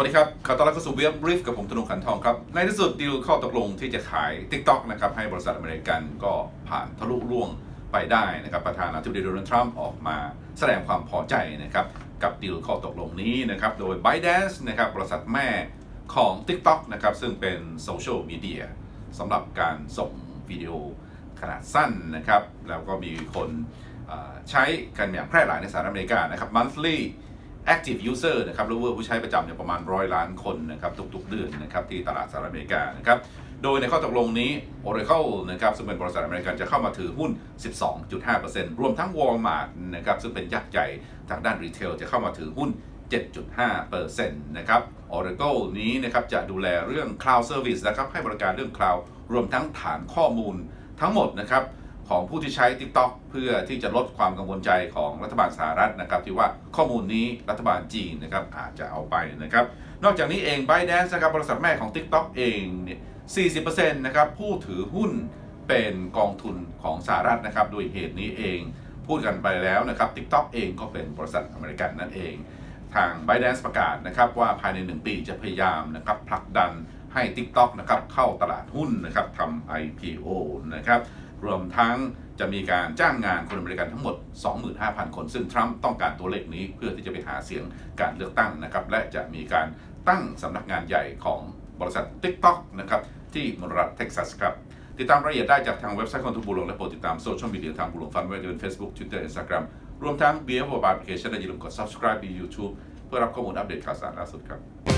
วัสดีครับ ขอต้อนรับเข้าสู่เว็บบริฟกับผมธนงขันทองครับ ในที่สุดดีลข้อตกลงที่จะขาย TikTok นะครับให้บริษัทอเมริกันก็ผ่านทะลุล่วงไปได้นะครับ ประธานาธิบดีโดนัลด์ทรัมป์ออกมาแสดงความพอใจนะครับ กับดีลข้อตกลงนี้นะครับ โดย ByteDance นะครับบริษัทแม่ของ TikTok นะครับ ซึ่งเป็นโซเชียลมีเดียสำหรับการส่งวิดีโอขนาดสั้นนะครับ แล้วก็มีคนใช้กันอย่างแพร่หลายในสหรัฐอเมริกานะครับ monthly active user นะครับหรือว่าผู้ใช้ประจำเนี่ยประมาณร้อยล้านคนนะครับทุกๆเดือนนะครับที่ตลาดสหรัฐอเมริกานะครับโดยในข้อตกลงนี้ Oracle นะครับซึ่งเป็นบริษัทอเมริกันจะเข้ามาถือหุ้น 12.5%รวมทั้ง Walmart นะครับซึ่งเป็นยักษ์ใหญ่ทางด้านรีเทลจะเข้ามาถือหุ้น 7.5%นะครับ Oracle นี้นะครับจะดูแลเรื่อง Cloud Service นะครับให้บริการเรื่อง Cloud รวมทั้งฐานข้อมูลทั้งหมดนะครับ ของผู้ที่ใช้ TikTok เพื่อที่จะลดความกังวลใจของรัฐบาลสหรัฐนะครับที่ว่าข้อมูลนี้รัฐบาลจีนนะครับอาจจะเอาไปนะครับ นอกจากนี้เอง ByteDance นะครับบริษัทแม่ของ TikTok เองเนี่ย40%นะครับผู้ถือหุ้นเป็นกองทุนของสหรัฐนะครับด้วยเหตุนี้เองพูดกันไปแล้วนะครับ TikTok เองก็เป็นบริษัทอเมริกันนั่นเอง ทาง ByteDance ประกาศนะครับว่าภายใน 1 ปีจะพยายามนะครับผลักดันให้ TikTok นะครับเข้าตลาดหุ้นนะครับทำ IPO นะครับ รวมทั้งจะมีการจ้างงานคนอเมริกันทั้งหมด 25,000 คน ซึ่งทรัมป์ต้องการตัวเลขนี้เพื่อที่จะไปหาเสียงการเลือกตั้งนะครับ และจะมีการตั้งสำนักงานใหญ่ของบริษัท TikTok นะครับ ที่มรัฐเท็กซัสครับ ติดตามรายละเอียดได้จากทางเว็บไซต์ของทุกบุหลวงและโปรดติดตามโซเชียลมีเดียทางบุหลวงฟันไว้จะเป็น Facebook Twitter Instagram รวมทั้ง b บีเอฟบาร์แอปพลิเคชันและอย่าลืมกด subscribe ใน YouTube เพื่อรับข้อมูลอัปเดตข่าวสารล่าสุดครับ